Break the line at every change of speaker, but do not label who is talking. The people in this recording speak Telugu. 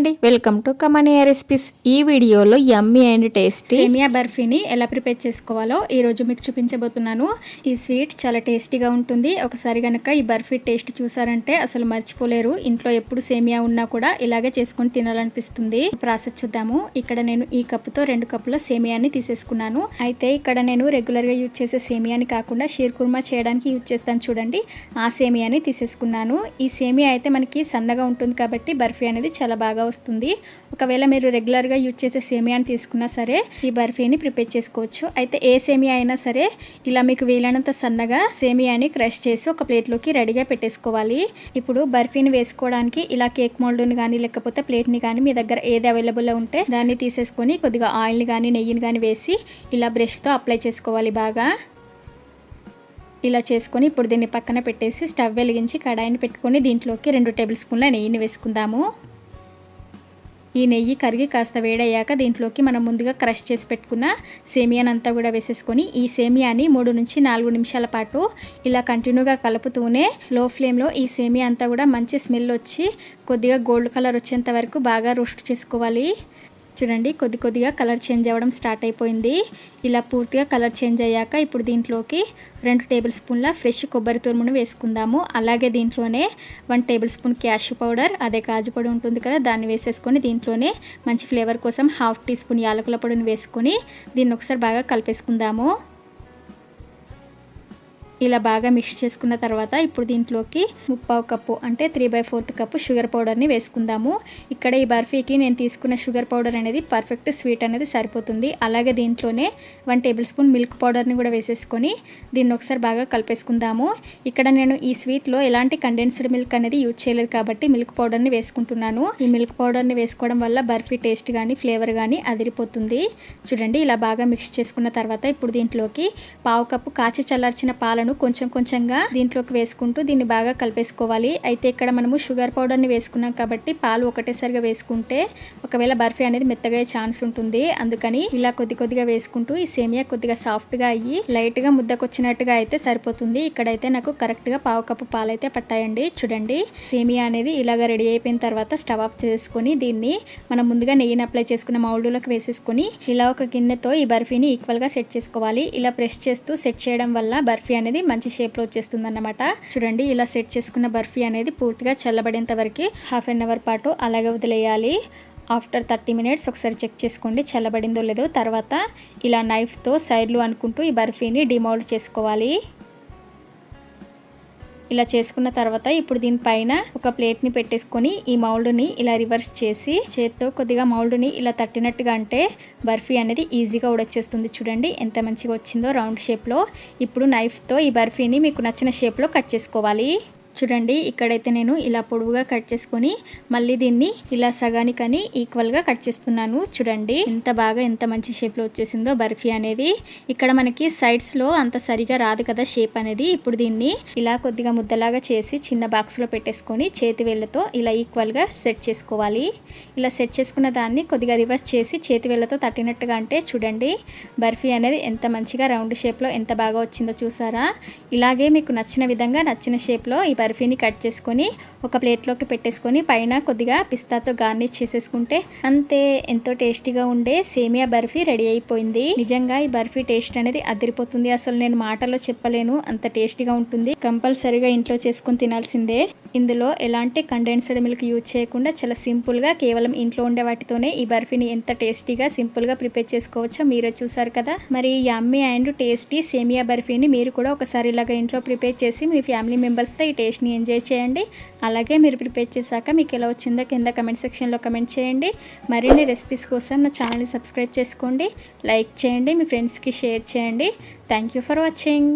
అండి. వెల్కమ్ టు కమనియా రెసిపీస్ ఈ వీడియోలో యమ్మీ అండ్ టేస్టీ
సేమియా బర్ఫీని ఎలా ప్రిపేర్ చేసుకోవాలో ఈ రోజు మీకు చూపించబోతున్నాను. ఈ స్వీట్ చాలా టేస్టీగా ఉంటుంది. ఒకసారి కనుక ఈ బర్ఫీ టేస్ట్ చూసారంటే అసలు మర్చిపోలేరు. ఇంట్లో ఎప్పుడు సేమియా ఉన్నా కూడా ఇలాగే చేసుకొని తినాలనిపిస్తుంది. ప్రాసెస్ చూద్దాము. ఇక్కడ నేను ఈ కప్పుతో రెండు కప్పుల సేమియాని తీసేసుకున్నాను. అయితే ఇక్కడ నేను రెగ్యులర్గా యూజ్ చేసే సేమియాని కాకుండా షీర్ కుర్మా చేయడానికి యూజ్ చేస్తాను చూడండి. ఆ సేమియాని తీసేసుకున్నాను. ఈ సేమియా అయితే మనకి సన్నగా ఉంటుంది కాబట్టి బర్ఫీ అనేది చాలా బాగా వస్తుంది. ఒకవేళ మీరు రెగ్యులర్గా యూజ్ చేసే సేమియాని తీసుకున్నా సరే ఈ బర్ఫీని ప్రిపేర్ చేసుకోవచ్చు. అయితే ఏ సేమియా అయినా సరే ఇలా మీకు వీలైనంత సన్నగా సేమియాని క్రష్ చేసి ఒక ప్లేట్లోకి రెడీగా పెట్టేసుకోవాలి. ఇప్పుడు బర్ఫీని వేసుకోవడానికి ఇలా కేక్ మోల్డ్ని కానీ లేకపోతే ప్లేట్ని కానీ మీ దగ్గర ఏది అవైలబుల్లో ఉంటే దాన్ని తీసేసుకొని కొద్దిగా ఆయిల్ని కానీ నెయ్యిని కానీ వేసి ఇలా బ్రష్తో అప్లై చేసుకోవాలి బాగా. ఇలా చేసుకొని ఇప్పుడు దీన్ని పక్కన పెట్టేసి స్టవ్ వెలిగించి కడాయిని పెట్టుకొని దీంట్లోకి రెండు టేబుల్ స్పూన్ల నెయ్యిని వేసుకుందాము. ఈ నెయ్యి కరిగి కాస్త వేడయ్యాక దీంట్లోకి మనం ముందుగా క్రష్ చేసి పెట్టుకున్న సేమియానంతా కూడా వేసేసుకొని ఈ సేమియాని మూడు నుంచి నాలుగు నిమిషాల పాటు ఇలా కంటిన్యూగా కలుపుతూనే లో ఫ్లేమ్లో ఈ సేమియా అంతా కూడా మంచి స్మెల్ వచ్చి కొద్దిగా గోల్డ్ కలర్ వచ్చేంత వరకు బాగా రోస్ట్ చేసుకోవాలి. చూడండి కొద్ది కొద్దిగా కలర్ చేంజ్ అవ్వడం స్టార్ట్ అయిపోయింది. ఇలా పూర్తిగా కలర్ చేంజ్ అయ్యాక ఇప్పుడు దీంట్లోకి రెండు టేబుల్ స్పూన్ల ఫ్రెష్ కొబ్బరి తురుమును వేసుకుందాము. అలాగే దీంట్లోనే one tablespoon cashew powder అదే కాజు పొడి ఉంటుంది కదా దాన్ని వేసేసుకొని దీంట్లోనే మంచి ఫ్లేవర్ కోసం హాఫ్ టీ స్పూన్ యాలకుల పొడిని వేసుకొని దీన్ని ఒకసారి బాగా కలిపేసుకుందాము. ఇలా బాగా మిక్స్ చేసుకున్న తర్వాత ఇప్పుడు దీంట్లోకి ముప్పావు కప్పు అంటే three by fourth cup sugar పౌడర్ని వేసుకుందాము. ఇక్కడ ఈ బర్ఫీకి నేను తీసుకున్న షుగర్ పౌడర్ అనేది పర్ఫెక్ట్ స్వీట్ అనేది సరిపోతుంది. అలాగే దీంట్లోనే వన్ టేబుల్ స్పూన్ మిల్క్ పౌడర్ని కూడా వేసేసుకొని దీన్ని ఒకసారి బాగా కలిపేసుకుందాము. ఇక్కడ నేను ఈ స్వీట్లో ఎలాంటి కండెన్స్డ్ మిల్క్ అనేది యూజ్ చేయలేదు కాబట్టి మిల్క్ పౌడర్ని వేసుకుంటున్నాను. ఈ మిల్క్ పౌడర్ని వేసుకోవడం వల్ల బర్ఫీ టేస్ట్ కానీ ఫ్లేవర్ కానీ అదిరిపోతుంది. చూడండి ఇలా బాగా మిక్స్ చేసుకున్న తర్వాత ఇప్పుడు దీంట్లోకి పావు కప్పు కాచి చల్లార్చిన పాలను కొంచెం కొంచెంగా దీంట్లోకి వేసుకుంటూ దీన్ని బాగా కలిపేసుకోవాలి. అయితే ఇక్కడ మనము షుగర్ పౌడర్ని వేసుకున్నాం కాబట్టి పాలు ఒకటేసారిగా వేసుకుంటే ఒకవేళ బర్ఫీ అనేది మెత్తగా ఛాన్స్ ఉంటుంది. అందుకని ఇలా కొద్ది కొద్దిగా వేసుకుంటూ ఈ సేమియా కొద్దిగా సాఫ్ట్గా అయ్యి లైట్గా ముద్దకొచ్చినట్టుగా అయితే సరిపోతుంది. ఇక్కడైతే నాకు కరెక్ట్గా పావు కప్పు పాలు అయితే పట్టాయండి. చూడండి సేమియా అనేది ఇలాగ రెడీ అయిపోయిన తర్వాత స్టవ్ ఆఫ్ చేసుకొని దీన్ని మనం ముందుగా నెయ్యిని అప్లై చేసుకున్న మౌల్డ్లోకి వేసేసుకొని ఇలా ఒక గిన్నెతో ఈ బర్ఫీని ఈక్వల్గా సెట్ చేసుకోవాలి. ఇలా ప్రెస్ చేస్తూ సెట్ చేయడం వల్ల బర్ఫీ అనేది మంచి షేప్లో వచ్చేస్తుంది అన్నమాట చూడండి ఇలా సెట్ చేసుకున్న బర్ఫీ అనేది పూర్తిగా చల్లబడేంత వరకు హాఫ్ అన్ అవర్ పాటు అలాగే వదిలేయాలి. ఆఫ్టర్ థర్టీ మినిట్స్ ఒకసారి చెక్ చేసుకోండి చల్లబడిందో లేదో. తర్వాత ఇలా నైఫ్తో సైడ్లు అనుకుంటూ ఈ బర్ఫీని డిమౌల్డ్ చేసుకోవాలి. ఇలా చేసుకున్న తర్వాత ఇప్పుడు దీనిపైన ఒక ప్లేట్ని పెట్టేసుకొని ఈ మౌల్డ్ని ఇలా రివర్స్ చేసి చేత్తో కొద్దిగా మౌల్డ్ని ఇలా తట్టినట్టుగా అంటే బర్ఫీ అనేది ఈజీగా ఉడొచ్చేస్తుంది చూడండి. ఎంత మంచిగా వచ్చిందో రౌండ్ షేప్లో. ఇప్పుడు నైఫ్తో ఈ బర్ఫీని మీకు నచ్చిన షేప్లో కట్ చేసుకోవాలి. చూడండి ఇక్కడైతే నేను ఇలా పొడవుగా కట్ చేసుకొని మళ్ళీ దీన్ని ఇలా సగానికని ఈక్వల్గా కట్ చేస్తున్నాను. చూడండి ఎంత బాగా ఎంత మంచి షేప్లో వచ్చేసిందో బర్ఫీ అనేది. ఇక్కడ మనకి సైడ్స్లో అంత సరిగా రాదు కదా షేప్ అనేది. ఇప్పుడు దీన్ని ఇలా కొద్దిగా ముద్దలాగా చేసి చిన్న బాక్స్లో పెట్టేసుకొని చేతి వేళ్ళతో ఇలా ఈక్వల్గా సెట్ చేసుకోవాలి. ఇలా సెట్ చేసుకున్న దాన్ని కొద్దిగా రివర్స్ చేసి చేతి వేళ్ళతో తట్టినట్టుగా అంటే చూడండి బర్ఫీ అనేది ఎంత మంచిగా రౌండ్ షేప్లో ఎంత బాగా వచ్చిందో చూసారా? ఇలాగే మీకు నచ్చిన విధంగా నచ్చిన షేప్లో ఈ బర్ఫీని కట్ చేసుకొని ఒక ప్లేట్లోకి పెట్టేసుకొని పైన కొద్దిగా పిస్తాతో గార్నిష్ చేసేసుకుంటే అంతే ఎంతో టేస్టీగా ఉండే సేమియా బర్ఫీ రెడీ అయిపోయింది. నిజంగా ఈ బర్ఫీ టేస్ట్ అనేది అదిరిపోతుంది. అసలు నేను మాటల్లో చెప్పలేను. అంత టేస్టీగా ఉంటుంది. కంపల్సరీగా ఇంట్లో చేసుకొని తినాల్సిందే. ఇందులో ఎలాంటి కండెన్స్డ్ మిల్క్ యూజ్ చేయకుండా చాలా సింపుల్గా కేవలం ఇంట్లో ఉండే వాటితోనే ఈ బర్ఫీని ఎంత టేస్టీగా సింపుల్గా ప్రిపేర్ చేసుకోవచ్చో మీరే చూసారు కదా? మరి యమ్మీ అండ్ టేస్టీ సేమియా బర్ఫీని మీరు కూడా ఒకసారి ఇలాగ ఇంట్లో ప్రిపేర్ చేసి మీ ఫ్యామిలీ మెంబర్స్తో ఈ టేస్ట్ని ఎంజాయ్ చేయండి. అలాగే మీరు ప్రిపేర్ చేశాక మీకు ఎలా వచ్చిందో కింద కమెంట్ సెక్షన్లో కమెంట్ చేయండి. మరిన్ని రెసిపీస్ కోసం నా ఛానల్ని సబ్స్క్రైబ్ చేసుకోండి. లైక్ చేయండి మీ ఫ్రెండ్స్కి షేర్ చేయండి. Thank you for watching